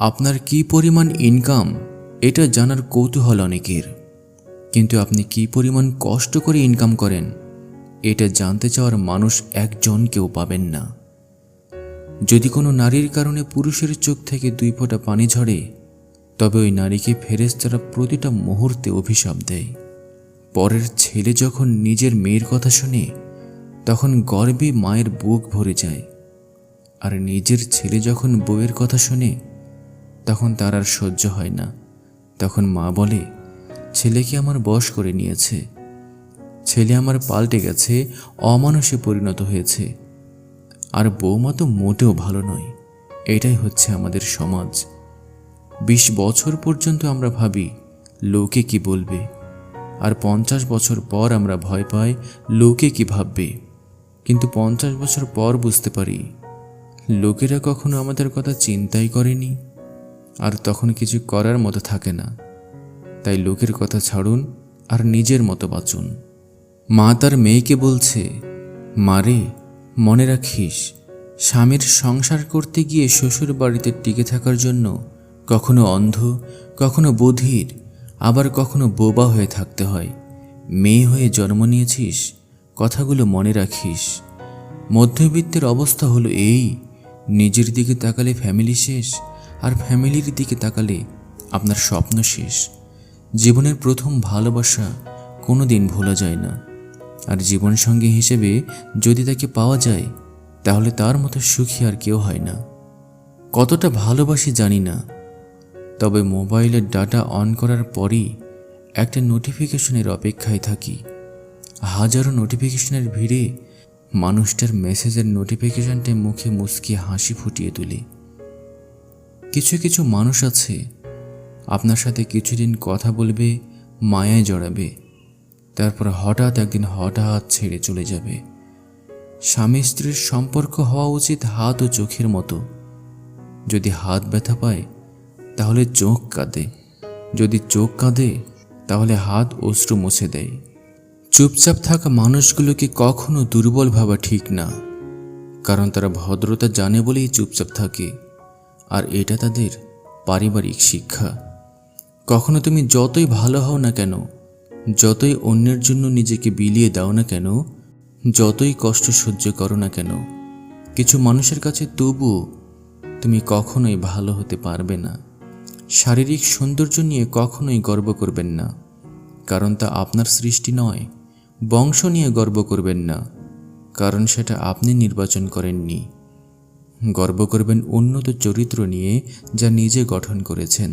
আপনার কি পরিমাণ ইনকাম এটা জানার কৌতূহল অনেকের। কিন্তু আপনি কি পরিমাণ কষ্ট করে ইনকাম করেন, এটা জানতে চাওয়ার মানুষ একজন কেউ পাবেন না। যদি কোনো নারীর কারণে পুরুষের চোখ থেকে দুই ফোঁটা পানি ঝরে, তবে ওই নারীকে ফেরেস্তারা প্রতিটা মুহূর্তে অভিশাপ দেয়। পরের ছেলে যখন নিজের মেয়ের কথা শুনে, তখন গর্বে মায়ের বুক ভরে যায়। আর নিজের ছেলে যখন বউয়ের কথা শুনে তখন তার আর সহ্য হয় না। তখন মা বলে, ছেলেকে আমার বশ করে নিয়েছে। ছেলে আমার পাল্টে গেছে, অমানুষে পরিণত হয়েছে। আর বৌমা তো মোটেও ভালো নয়। এটাই হচ্ছে আমাদের সমাজ। বিশ বছর পর্যন্ত আমরা ভাবি, লোকে কি বলবে? আর পঞ্চাশ বছর পর আমরা ভয় পাই, লোকে কি ভাববে? কিন্তু পঞ্চাশ বছর পর বুঝতে পারি, লোকেরা কখনো আমাদের কথা চিন্তাই করেনি। আর তখন কিছু করার মতো থাকে না। তাই লোকের কথা ছাড়ুন আর নিজের মতো বাঁচুন। মা তার মেয়েকে বলছে মারে মনে রাখিস, স্বামীর সংসার করতে গিয়ে শ্বশুর বাড়িতে টিকে থাকার জন্য কখনো অন্ধ, কখনো বধির, আবার কখনো বোবা হয়ে থাকতে হয়। মেয়ে হয়ে জন্ম নিয়েছিস, কথাগুলো মনে রাখিস। মধ্যবিত্তের অবস্থা হলো এই, নিজের দিকে তাকালে ফ্যামিলি শেষ আর ফ্যামিলির দিকে তাকালে আপনার স্বপ্ন শেষ। জীবনের প্রথম ভালোবাসা কোনো দিন ভোলা যায় না। আর জীবনসঙ্গী হিসেবে যদি তাকে পাওয়া যায়, তাহলে তার মতো সুখী আর কেউ হয় না। কতটা ভালোবাসি জানি না। তবে মোবাইলের ডাটা অন করার পরই একটা নোটিফিকেশনের অপেক্ষায় থাকি। হাজারো নোটিফিকেশনের ভিড়ে মানুষটার মেসেজের নোটিফিকেশনটা মুখে মুসকি হাসি ফুটিয়ে তুলি। কিছু কিছু মানুষ আছে, আপনার সাথে কিছুদিন কথা বলবে, মায়ায় জড়াবে। তারপর হঠাৎ একদিন হঠাৎ ছেড়ে চলে যাবে। স্বামী স্ত্রীর সম্পর্ক হওয়া উচিত হাত ও চোখের মতো। যদি হাত ব্যথা পায়, তাহলে চোখ কাঁদে। যদি চোখ কাঁদে, তাহলে হাত অশ্রু মুছে দেয়। চুপচাপ থাকা মানুষগুলোকে কখনো দুর্বল ভাবা ঠিক না, কারণ তারা ভদ্রতা জানে বলেই চুপচাপ থাকে। আর এটা তাদের পারিবারিক শিক্ষা। কখনো তুমি যতই ভালো হও না কেন, যতই অন্যের জন্য নিজেকে বিলিয়ে দাও না কেন, যতই কষ্ট সহ্য করো না কেন, কিছু মানুষের কাছে তবুও তুমি কখনোই ভালো হতে পারবে না। শারীরিক সৌন্দর্য নিয়ে কখনোই গর্ব করবেন না, কারণ তা আপনার সৃষ্টি নয়, বংশ নিয়ে গর্ব করবেন না, কারণ সেটা আপনি নির্বাচন করেননি। গর্ব করবেন উন্নত চরিত্র নিয়ে যা নিজে গঠন করেছেন।